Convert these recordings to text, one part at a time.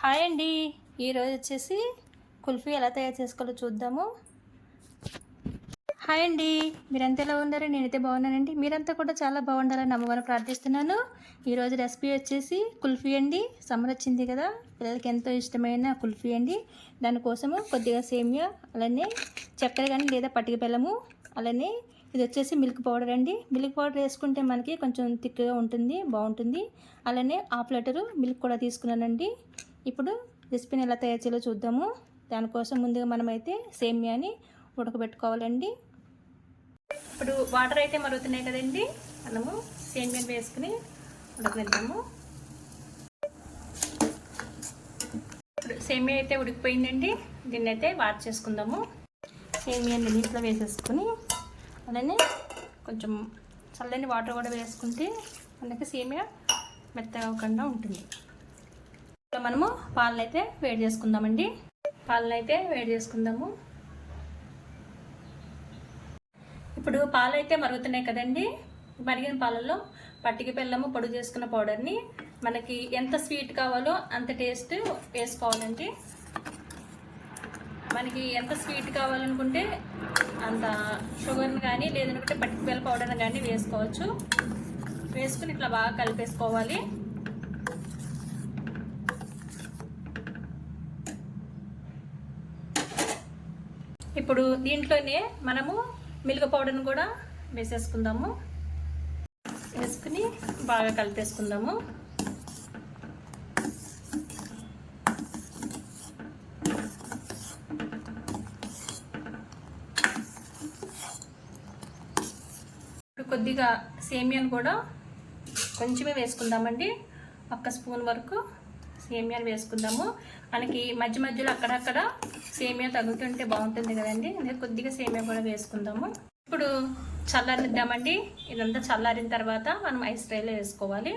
Hi అండి. ఈరోజు వచ్చేసి కుల్ఫీ ఎలా తయారు చేసుకోవాలో చూద్దాము. హాయ్ అండి. మీరంతా ఎలా ఉన్నారు? నేనైతే బాగున్నానండి. మీరంతా కూడా చాలా బాగుండాలని అమ్మవారిని ప్రార్థిస్తున్నాను. ఈరోజు రెసిపీ వచ్చేసి కుల్ఫీ అండి. సమ్మర్ వచ్చింది కదా పిల్లలకి ఎంతో ఇష్టమైన కుల్ఫీ అండి. దానికోసము కొద్దిగా సేమియా అలానే చక్కెర కానీ లేదా పట్టిక బెల్లము అలానే ఇది వచ్చేసి మిల్క్ పౌడర్ అండి. మిల్క్ పౌడర్ వేసుకుంటే మనకి కొంచెం థిక్గా ఉంటుంది బాగుంటుంది. అలానే హాఫ్ లీటరు మిల్క్ కూడా తీసుకున్నానండి. ఇప్పుడు రెసిపీని ఎలా తయారు చేయాలో చూద్దాము. దానికోసం ముందుగా మనమైతే సేమియాని ఉడకబెట్టుకోవాలండి. ఇప్పుడు వాటర్ అయితే మరుగుతున్నాయి కదండి. మనము సేమియాని వేసుకుని ఉడకనిద్దాము. ఇప్పుడు సేమియా అయితే ఉడికిపోయిందండి. దీన్ని అయితే వాటర్ చేసుకుందాము. సేమియాని నీటిలో వేసేసుకుని అలానే కొంచెం చల్లని వాటర్ కూడా వేసుకుంటే మనకి సేమియా మెత్తగా అవ్వకుండా ఉంటుంది. మనము పాలను అయితే వేడి చేసుకుందామండి. పాలను అయితే వేడి చేసుకుందాము. ఇప్పుడు పాలు అయితే మరుగుతున్నాయి కదండి. మరిగిన పాలలో పట్టిక బెల్లము పొడి చేసుకున్న పౌడర్ని మనకి ఎంత స్వీట్ కావాలో అంత టేస్ట్ వేసుకోవాలండి. మనకి ఎంత స్వీట్ కావాలనుకుంటే అంత షుగర్ని కానీ లేదనుకుంటే పట్టిక బెల్ల పౌడర్ని కానీ వేసుకోవచ్చు. వేసుకుని ఇట్లా బాగా కలిపేసుకోవాలి. ఇప్పుడు దీంట్లోనే మనము మిల్క్ పౌడర్ని కూడా వేసేసుకుందాము. వేసుకుని బాగా కలిపేసుకుందాము. ఇప్పుడు కొద్దిగా సేమియాను కూడా కొంచెమే వేసుకుందామండి. ఒక్క స్పూన్ వరకు సేమియాలు వేసుకుందాము. మనకి మధ్య మధ్యలో అక్కడక్కడ సేమియా తగ్గుతుంటే బాగుంటుంది కదండి. అందుకే కొద్దిగా సేమియా కూడా వేసుకుందాము. ఇప్పుడు చల్లారిద్దామండి ఇదంతా చల్లారిన తర్వాత మనం ఐస్ ట్రైలో వేసుకోవాలి.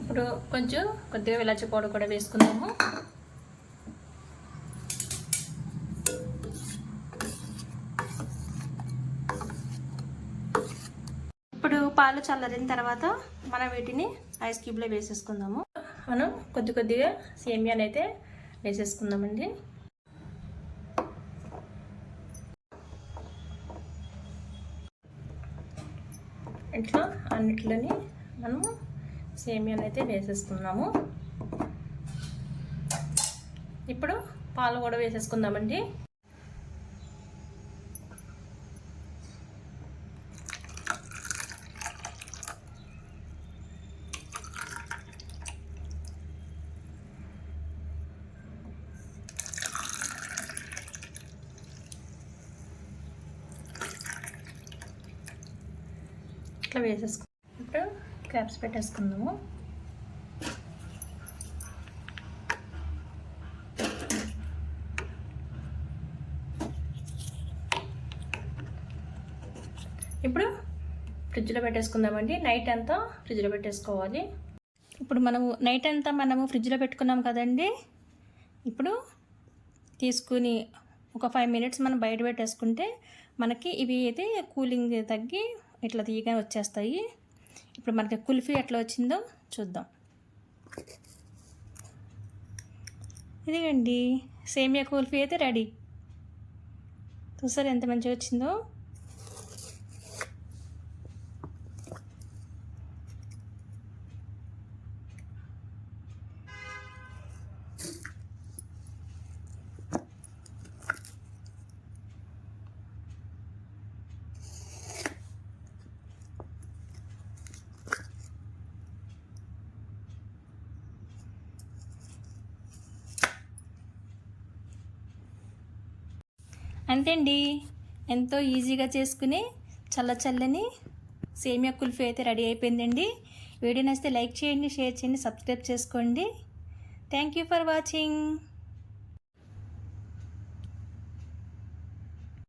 ఇప్పుడు కొంచెం కొద్దిగా విలాచి పౌడర్ కూడా వేసుకుందాము. ఇప్పుడు పాలు చల్లారిన తర్వాత మనం వీటిని ఐస్ క్యూబ్లో వేసేసుకుందాము. మనం కొద్ది కొద్దిగా సేమియాని అయితే వేసేసుకుందామండి. ఇట్లా అన్నిట్లోని మనము సేమియాని అయితే వేసేసుకున్నాము ఇప్పుడు పాలు కూడా వేసేసుకుందామండి. ఇట్లా వేసేసుకు ఇప్పుడు క్యాప్స్ పెట్టేసుకుందాము. ఇప్పుడు ఫ్రిడ్జ్లో పెట్టేసుకుందామండి. నైట్ అంతా ఫ్రిడ్జ్లో పెట్టేసుకోవాలి. ఇప్పుడు మనము నైట్ అంతా మనము ఫ్రిడ్జ్లో పెట్టుకున్నాం కదండి. ఇప్పుడు తీసుకుని ఒక ఫైవ్ మినిట్స్ మనం బయట పెట్టేసుకుంటే మనకి ఇవి అయితే కూలింగ్ తగ్గి ఇట్లా తీయగా వచ్చేస్తాయి. ఇప్పుడు మనకి కుల్ఫీ ఎట్లా వచ్చిందో చూద్దాం. ఇదిగండి సేమియా కుల్ఫీ అయితే రెడీ. చూసారు ఎంత మంచిగా వచ్చిందో? అంతే అండి ఎంతో ఈజీగా చేసుకుని చల్ల చల్లని సేమియా కుల్ఫీ అయితే రెడీ అయిపోయిందండి. వీడియో నచ్చితే లైక్ చేయండి షేర్ చేయండి సబ్స్క్రైబ్ చేసుకోండి. Thank you for watching.